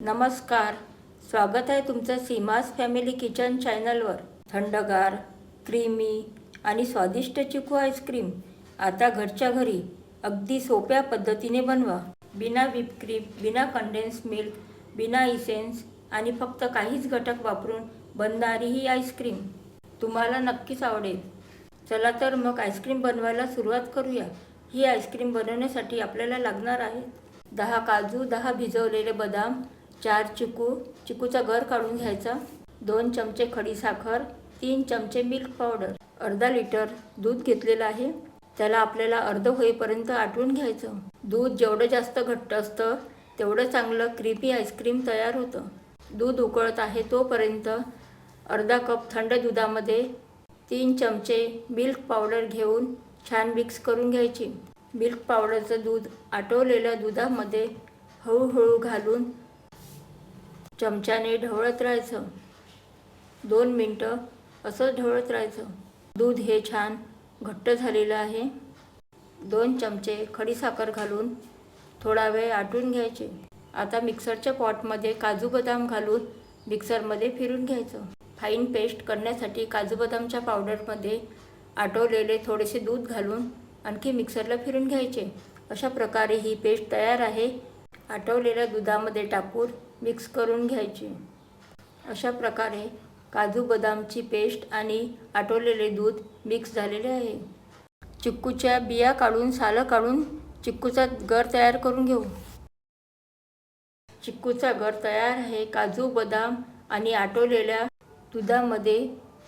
नमस्कार. स्वागत आहे तुमचं सीमास फॅमिली किचन चॅनलवर. थंडगार क्रीमी आणि स्वादिष्ट चिकू आईस्क्रीम आता घरच्या घरी अगदी सोप्या पद्धतीने बनवा. बिना व्हिप क्रीम बिना कंडेन्स मिल्क बिना इसेन्स आणि फक्त काहीच घटक वापरून बनणारी ही आईस्क्रीम तुम्हाला नक्कीच आवडेल. चला तर मग आईस्क्रीम बनवायला सुरुवात करूया. ही आईस्क्रीम बनवण्यासाठी आपल्याला लागणार आहे दहा काजू दहा भिजवलेले बदाम चार चिकू चिकूचा गर काढून घ्यायचा. दोन चमचे खडीसाखर तीन चमचे मिल्क पावडर. अर्धा लिटर दूध घेतलेलं आहे. त्याला आपल्याला अर्ध होईपर्यंत आटवून घ्यायचं. दूध जेवढं जास्त घट्ट असतं तेवढं चांगलं क्रिपी आईस्क्रीम तयार होतं. दूध उकळत आहे तोपर्यंत अर्धा कप थंड दुधामध्ये तीन चमचे मिल्क पावडर घेऊन छान मिक्स करून घ्यायची. मिल्क पावडरचं दूध आटवलेल्या दुधामध्ये हळूहळू घालून चमच्याने ढवळत राहायचं. दोन मिनटं असंच ढवळत राहायचं. दूध हे छान घट्ट झालेलं आहे. दोन चमचे खडीसाखर घालून थोडा वेळ आटून घ्यायचे. आता मिक्सरच्या पॉटमध्ये काजू बदाम घालून मिक्सरमध्ये फिरून घ्यायचं. फाईन पेस्ट करण्यासाठी काजू बदामच्या पावडरमध्ये आटवलेले थोडेसे दूध घालून आणखी मिक्सरला फिरून घ्यायचे. अशा प्रकारे ही पेस्ट तयार आहे. आटवलेल्या दुधामध्ये टाकून मिक्स करून घ्यायची. अशा प्रकारे काजू बदामची पेस्ट आणि आटवलेले दूध मिक्स झालेले आहे. चिक्कूच्या बिया काढून सालं काढून चिक्कूचा गर तयार करून घेऊ. चिक्कूचा गर तयार आहे. काजू बदाम आणि आटवलेल्या दुधामध्ये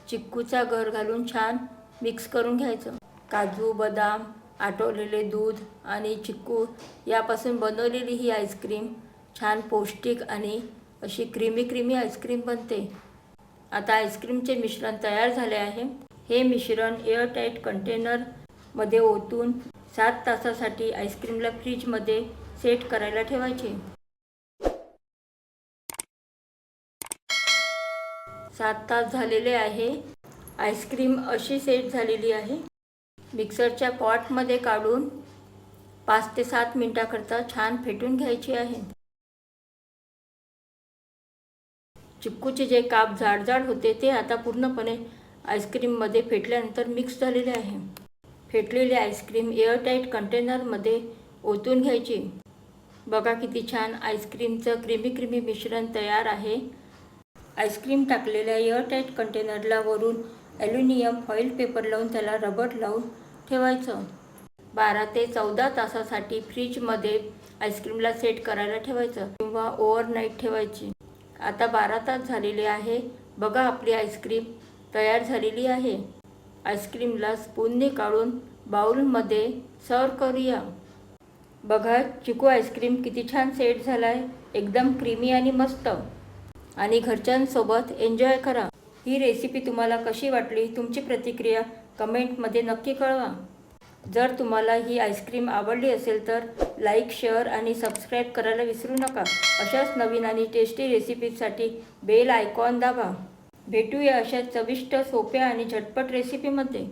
चिक्कूचा गर घालून छान मिक्स करून घ्यायचं. काजू बदाम आटवलेले दूध आणि चिक्कू यापासून बनवलेली ही आईस्क्रीम छान पौष्टिक आणि अशी क्रीमी क्रीमी आईस्क्रीम बनते. आता आईस्क्रीमचे मिश्रण तयार झाले आहे. हे मिश्रण एअरटाईट कंटेनरमध्ये ओतून सात तासासाठी आईस्क्रीमला फ्रीजमध्ये सेट करायला ठेवायचे. सात तास झालेले आहे. आईस्क्रीम अशी सेट झालेली आहे. मिक्सरच्या पॉटमध्ये काढून पाच ते सात मिनटाकरता छान फेटून घ्यायची आहे. चिक्कूचे जे काप जाडजाड होते ते आता पूर्णपणे आईस्क्रीममध्ये फेटल्यानंतर मिक्स झालेले आहे. फेटलेली आईस्क्रीम एअरटाईट कंटेनरमध्ये ओतून घ्यायची. बघा किती छान आईस्क्रीमचं क्रीमी क्रीमी मिश्रण तयार आहे. आईस्क्रीम टाकलेल्या एअरटाईट कंटेनरला वरून ॲल्युमिनियम फॉईल पेपर लावून त्याला रबर लावून ठेवायचं. बारा ते चौदा तासासाठी फ्रीजमध्ये आईस्क्रीमला सेट करायला ठेवायचं किंवा ओव्हरनाईट ठेवायची. आता बारा तास झालेले आहे. बघा आपली आईस्क्रीम तयार झालेली आहे. आईस्क्रीमला स्पूनने काढून बाउलमध्ये सर्व करूया. बघा चिकू आईस्क्रीम किती छान सेट झाला आहे एकदम क्रीमी आणि मस्त. आणि घरच्यांसोबत एन्जॉय करा. ही रेसिपी तुम्हाला कशी वाटली? तुमची प्रतिक्रिया कमेंटमध्ये नक्की कळवा. जर तुम्हाला ही आईस्क्रीम आवडली असेल तर लाईक शेअर आणि सबस्क्राईब करायला विसरू नका. अशाच नवीन आणि टेस्टी रेसिपीसाठी बेल आयकॉन दाबा. भेटूया अशा चविष्ट सोप्या आणि झटपट रेसिपीमध्ये.